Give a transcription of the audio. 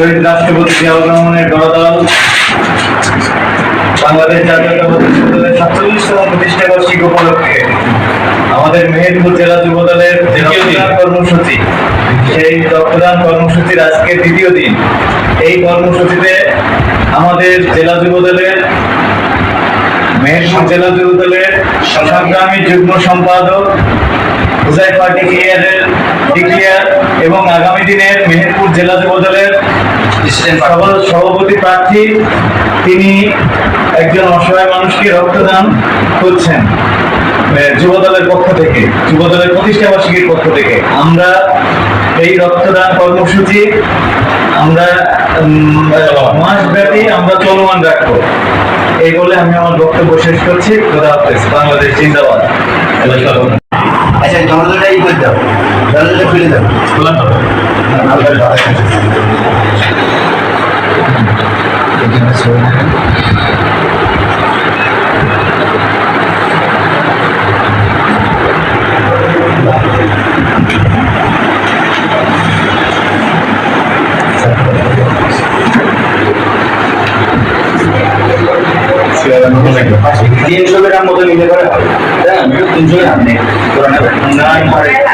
শহীদ রাষ্ট্রপতি জিয়াউর রহমানের গণদল। বাংলাদেশ যুবদলের সাতচল্লিশতম প্রতিষ্ঠা বার্ষিকী উপলক্ষে আমাদের মেহেরপুর জেলা যুবদলের দ্বিতীয় কর্মসূচি সেই রক্তদান কর্মসূচির আজকে দ্বিতীয় দিন। এই কর্মসূচিতে আমাদের জেলা যুবদলের মেহেরপুর জেলা যুবদলের সংগ্রামী যুগ্ম সম্পাদক হুজাইফা ডিক্লিয়ারের ডিক্লিয়ার এবং আগামী দিনের মেহেরপুর জেলা যুবদলের সভাপতি প্রার্থী তিনি একজন অসহায় মানুষকে রক্তদান করছেন যুবদলের পক্ষ থেকে, যুবদলের প্রতিষ্ঠা বার্ষিকীর পক্ষ থেকে। আমরা এই রক্তদান কর্মসূচি, আমরা মাস ব্যাপী আমরা চলমান রাখব। এই বলে আমি আমার বক্তব্য শেষ করছি। খোদা হাফেজ, বাংলাদেশ জিন্দাবাদ। আচ্ছা জনদলটা ই করে দাও। জনদলটা খুলে খোলা তো তিনশো গ্রাম মতো নিলে পরে হ্যাঁ তিনশো গ্রাম নেই তোরা নেবে না।